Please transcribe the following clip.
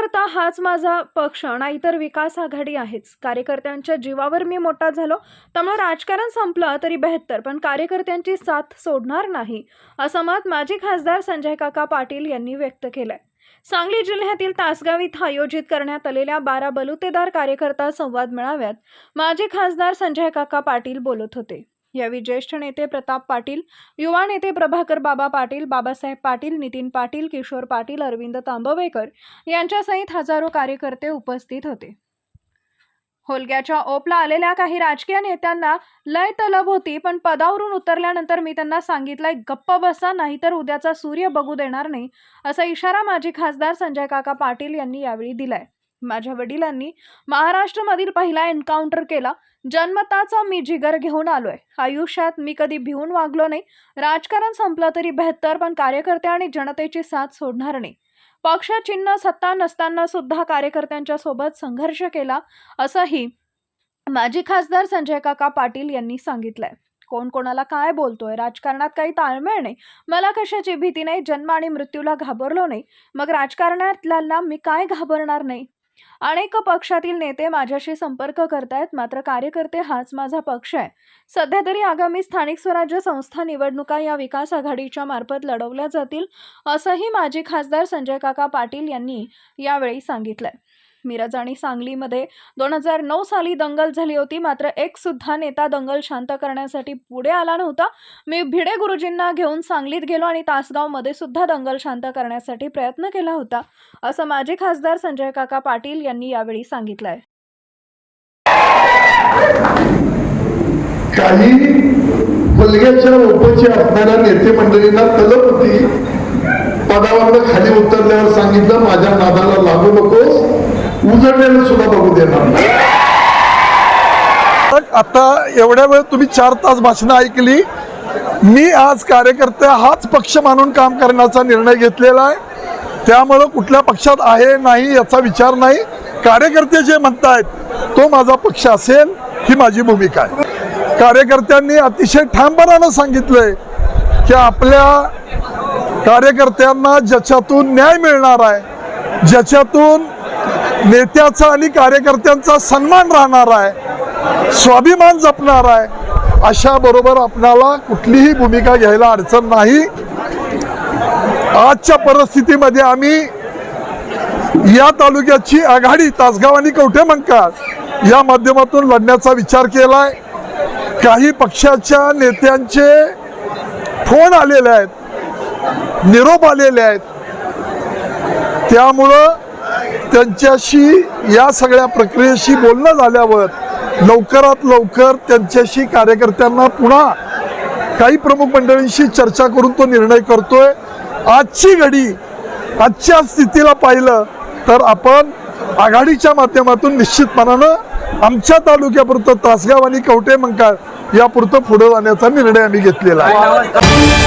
कार्यकर्ता हाच माझा पक्ष नाहीतर विकास आघाडी आहेच. कार्यकर्त्यांच्या जीवावर मी मोठा झालो त्यामुळे राजकारण संपलं तरी बेहत्तर पण कार्यकर्त्यांची साथ सोडणार नाही असं मत माजी खासदार संजय काका पाटील यांनी व्यक्त केलंय. सांगली जिल्ह्यातील तासगाव इथं आयोजित करण्यात आलेल्या बारा बलुतेदार कार्यकर्ता संवाद मेळाव्यात माजी खासदार संजय काका पाटील बोलत होते. यावेळी ज्येष्ठ नेते प्रताप पाटील युवा नेते प्रभाकर बाबा पाटील बाबासाहेब पाटील नितीन पाटील किशोर पाटील अरविंद तांबवेकर यांच्यासहित हजारो कार्यकर्ते उपस्थित होते. होलग्याच्या ओपला आलेल्या काही राजकीय नेत्यांना लय तलब होती पण पदावरून उतरल्यानंतर मी त्यांना सांगितलंय गप्प बसा नाहीतर उद्याचा सूर्य बघू देणार नाही असा इशारा माजी खासदार संजय काका पाटील यांनी यावेळी दिलाय. माझ्या वडिलांनी महाराष्ट्रामधील पहिला एन्काउंटर केला जन्मताचा मी जिगर घेऊन आलोय. आयुष्यात मी कधी भिवून वागलो नाही. राजकारण संपलं तरी बेहत्तर पण कार्यकर्ते आणि जनतेची साथ सोडणार नाही. पक्ष चिन्ह सत्ता नसताना सुद्धा कार्यकर्त्यांच्या सोबत संघर्ष केला असंही माजी खासदार संजय काका पाटील यांनी सांगितलंय. कोण कोणाला काय बोलतोय? राजकारणात काही ताळमेळ नाही. मला कशाची भीती नाही? जन्म आणि मृत्यूला घाबरलो नाही. मग राजकारणातल्यांना मी काय घाबरणार नाही? अनेक पक्षातील नेते माझ्याशी संपर्क करतायत मात्र कार्यकर्ते हाच माझा पक्ष आहे. सध्या तरी आगामी स्थानिक स्वराज्य संस्था निवडणुका या विकास आघाडीच्या मार्फत लढवल्या जातील असंही माजी खासदार संजय काका पाटील यांनी यावेळी सांगितलंय. मिरज आणि सांगलीमध्ये दोन हजार नऊ साली दंगल झाली होती. मात्र एक सुद्धा नेता दंगल शांत करण्यासाठी पुढे आला नव्हता. मी भिडे गुरुजींना घेऊन सांगलीत गेलो आणि तासगावमध्ये सुद्धा दंगल शांत करण्यासाठी प्रयत्न केला होता असं माजी खासदार संजय काका पाटील यांनी यावेळी सांगितलंय. काही मुलग्याच्या उपची असणाऱ्या नेते मंडळींना तलप होती. पदावर खाली उतरल्यावर सांगितलं माझ्या नादाला लागू नकोस. उजळलेलं सुद्धा बघू देणार नाही. आता एवढ्या वेळ तुम्ही चार तास भाषणं ऐकली. मी आज कार्यकर्ते हाच पक्ष मानून काम करण्याचा निर्णय घेतलेला आहे. त्यामुळं कुठल्या पक्षात आहे नाही याचा विचार नाही. कार्यकर्ते जे म्हणतायत तो माझा पक्ष असेल ही माझी भूमिका आहे. कार्यकर्त्यांनी अतिशय ठामपणानं सांगितलंय की आपल्या कार्यकर्त्यांना ज्याच्यातून न्याय मिळणार आहे ज्याच्यातून नेत्याचा आणि कार्यकर्त्यांचा सन्मान राहणार आहे. स्वाभिमान जपणार आहे. अशा बरोबर आपणाला कुठलीही भूमिका घ्यायला अडचण नाही. आजच्या परिस्थितीमध्ये आम्ही या तालुक्याची आघाडी तासगाव आणि कवठे मंकाळ या माध्यमातून लढण्याचा विचार केलाय. काही पक्षाच्या नेत्यांचे फोन आलेले आहेत. निरोप आलेले आहेत. त्यामुळं त्यांच्याशी या सगळ्या प्रक्रियेशी बोलणं झाल्यावर लवकरात लवकर त्यांच्याशी कार्यकर्त्यांना पुन्हा काही प्रमुख मंडळींशी चर्चा करून तो निर्णय करतोय. आजची घडी आजच्या स्थितीला पाहिलं तर आपण आघाडीच्या माध्यमातून निश्चितपणानं आमच्या तालुक्यापुरतं तासगाव आणि कवटे मंकाळ यापुरतं पुढे जाण्याचा निर्णय आम्ही घेतलेला आहे.